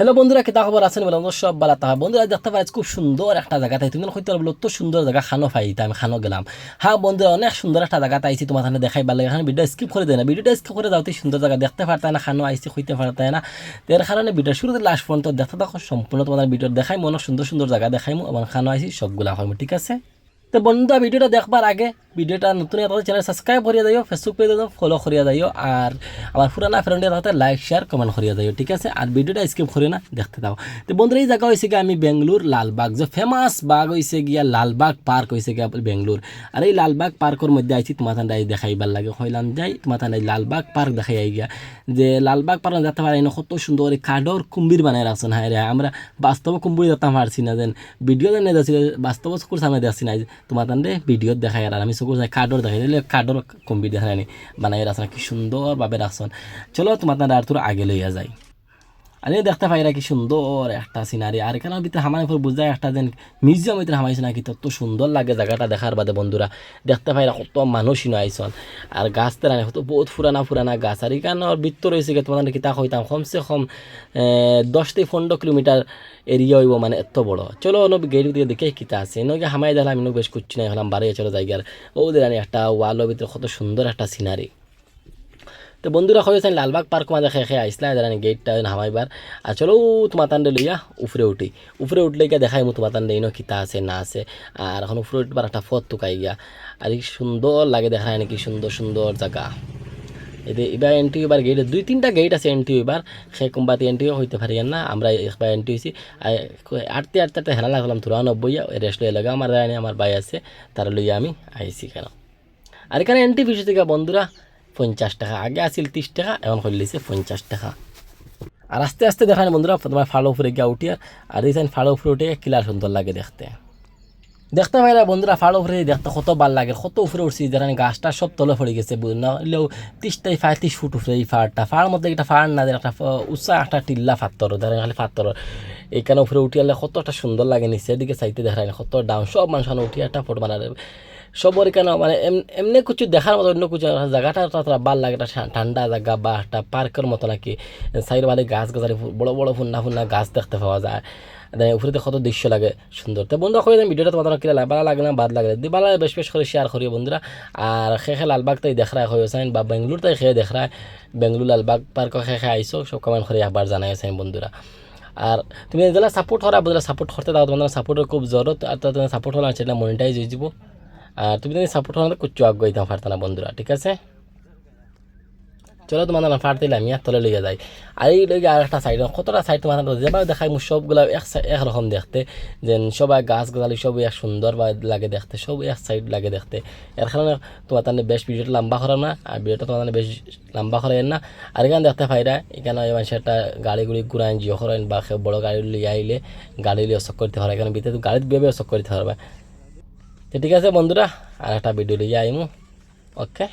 Hello বন্ধুরা কিতা খবর আছেন? বলে আমরা সব বালা তাহা বন্ধুরা, দেখতে পাই খুব সুন্দর একটা জায়গা তাই। তুমি হইতে পারব তো সুন্দর জায়গা, খানো পাইতে আমি খানো গেলাম। হ্যাঁ বন্ধুরা, অনেক সুন্দর একটা জায়গা আইছি, তোমার সামনে দেখাই ভালো লাগে ভিডিও স্কিপ করে দেয় না। ভিডিওটা স্কিপ করে যাওতে সুন্দর জায়গা। দেখতে পারতে না, খানো আইসি হইতে পারতে না। এর কারণে ভিডিও শুরুতে লাস্ট পর্যন্ত দেখতে থাকো, সম্পূর্ণ তোমাদের ভিডিও দেখাই অনেক সুন্দর সুন্দর জায়গা দেখাইমু আমার খানো আইসি সবগুলা হইমু ঠিক আছে? তো বন্ধুরা, ভিডিওটা দেখবার আগে ভিডিওটা নতুন একটা চ্যানেল সাবস্ক্রাইব করিয়া দিও ফেসবুক পেজে ফলো করিয়া দিও, আর আমার পুরানা ফ্রেন্ডের সাথে লাইক শেয়ার কমেন্ট করিয়া দিও, ঠিক আছে? আর ভিডিওটা স্কিপ করি না, দেখতে দাও তো বন্ধুরা, এই জায়গা হয়েছে গিয়ে আমি বেঙ্গলোর লালবাগ। যে ফেমাস বাঘ হয়েছে গিয়া লালবাগ পার্ক হয়েছে গিয়া বেঙ্গলোর। আর এই লালবাগ পার্কের মধ্যে আইছি, তোমার ঠান্ডায় দেখাইবার লাগে। হইলাম যাই, তোমার ঠান্ডায় লালবাগ পার্ক দেখাই আই গিয়া। যে লালবাগ পার্ক যেতে পারে না কত সুন্দর, এই কাঠর কুম্বির বানায় রাখছেন হ্যাঁ রে, আমরা বাস্তব কুম্বির যেতে পারছি না, যেন ভিডিও দেন যাচ্ছি, বাস্তব চকুর সামনে দেখছি না, তোমার তান্ডে ভিডিও দেখাই আর আমি চকুর কাঠর দেখাই দিলে কাঠর কুম্বির দেখা নাই বানাই রাখছেন কি সুন্দরভাবে রাখছেন চলো তোমার আর তোর আগে লইয়া যায় আমি দেখতে পাই কি সুন্দর একটা সিনারি আর এখানে ভিতরে হামার উপর বুঝা একটা যেন মিউজিয়াম ভিতরে হামাইছে নাকি, তত সুন্দর লাগে জায়গাটা দেখার বাদে বন্ধুরা। দেখতে পাই কত মানুষই আইসন। আর গাছ তেরা কত বহুত ফুরানা ফুরানা গাছ। আর এখানে বৃত্ত রয়েছে কি, তোমাদের কিতা হইতাম কমসে কম দশ থেকে পনেরো কিলোমিটার এরিয়া হইব মানে এত বড়। চলো অন্য গেট দিয়ে দেখে কিতা আছে। নগে হামাই দেখলাম আমি বেশ কুচ্ছি নাই হলাম, বাড়ি চলো জায়গার ও দেখানি একটা ওয়ালের ভিতরে কত সুন্দর একটা সিনারি তো বন্ধুরা হয়ে হয়েছে লালবাগ পার্ক মাঝে খেয়ে খেয়ে আইসলা জানি গেটটা হামাইবার আর চলো তোমার তান্ডে লইয়া উপরে উঠি। উপরে উঠলে গিয়ে দেখাই মো তোমার তান্ডে ইনো কিতা আছে, না আছে। আর এখন উপরে উঠবার একটা ফত তুকাই গিয়া। আর কি সুন্দর লাগে দেখায় নাকি সুন্দর সুন্দর জায়গা এতে এবার এন্ট্রি এবার গেট দুই তিনটা গেট আছে এন্ট্রি এবার সে কোম্পাতি এন্ট্রিও হইতে পারি না, আমরা একবার এন্ট্রি হয়েছি আটতে আটতে আটতে হেলা লাগলাম তোরা নব্বই রেস্ট লইয়া লাগা আমার আমার ভাই আছে, তারা লইয়া আমি আইছি কেন। আর এখানে এন্ট্রি ফিস থেকে বন্ধুরা পঞ্চাশ টাকা। আগে আসিল তিরিশ টাকা, এখন হইলেছে পঞ্চাশ টাকা। আর আস্তে আস্তে দেখান বন্ধুরা তোমার ফাড়ো উপরে গিয়া উঠিয়া আর এই ফাড়ো উপরে উঠে কিলার সুন্দর লাগে দেখতে। দেখতে পাই না বন্ধুরা, ফাড়ো উপরে দেখতে কত ভালো লাগে। কত উপরে উঠছি যারা গাছটা সব তলে পড়ে গেছে নাহলেও তিরিশটাই পঁয়ত্রিশ ফুট উপরে এই ফাড়টা। ফাড় মধ্যে একটা ফাড় না একটা উৎসাহ একটা টিল্লা ফাত্তর ধরেন খালি ফাত্তর এখানে উপরে উঠিয়ালে কতটা সুন্দর লাগে নিচের দিকে চাইতে দেখা কত ডাউন। সব মানুষ উঠিয়ে একটা ফটো বানালে সবর কেন? মানে এমনি কিছু দেখার মতো অন্য কিছু জায়গাটা তারা ভালো লাগে একটা ঠান্ডা জায়গা বা একটা পার্কের মতো নাকি সাইড বালি গাছ গাছালি বড় বড় ফুন্না ফুন্না গাছ দেখতে পাওয়া যায়। উপরে কত দৃশ্য লাগে, সুন্দর। তো বন্ধু করে ভিডিওটা তোমাদের কিনা ভালো লাগে না বাদ লাগে ভালো বেশ বেশ করে শেয়ার করিও বন্ধুরা। আর খে খে লালবাগ তাই দেখ রায় হয়ে আছেন বা বেঙ্গলোর তাই খেয়ে দেখ রায় বেঙ্গলোর লালবাগ পার্ক খে খে আইসো সব কমেন্ট করে একবার জানাই আছেন বন্ধুরা। আর তুমি যেটা সাপোর্ট করা বন্ধুরা সাপোর্ট করতে দাও, তোমাদের সাপোর্টের খুব জরুরত আর তুমি সাপোর্ট হলে সেটা মনিটাইজ হয়ে যাব। আর তুমি যদি সাপোর্ট হলে কুচ্ছু আগ্রহ দিতাম পারত না বন্ধুরা ঠিক আছে? চলো তোমার না ফাট দিলে, আমি আর তলে লইয়া যাই। আর এই লইয়া আর একটা সাইড কতটা সাইড তোমার যেভাবে দেখাই মুখ সবগুলো এক একরকম দেখতে। যেন সবাই গাছ গাছালি সব এক সুন্দর বা লাগে দেখতে সব এক সাইড লাগে দেখতে। এর কারণে তোমার তাহলে বেশ ভিডিওটা লম্বা করা না আর ভিডিওটা তোমার বেশ লম্বা করেন না। আর এখানে দেখতে পাইরা এখানে সেটা গাড়িগুলি ঘুরাইন জিও করেন বা বড় গাড়ি লিয়ে আইলে গাড়ি লিয়ে অসক করতে পারে এখানে ভিতরে গাড়িতে বেবে অসক করতে পারবে তো ঠিক আছে বন্ধুরা আর একটা ভিডিও লিয়ে আইমু ওকে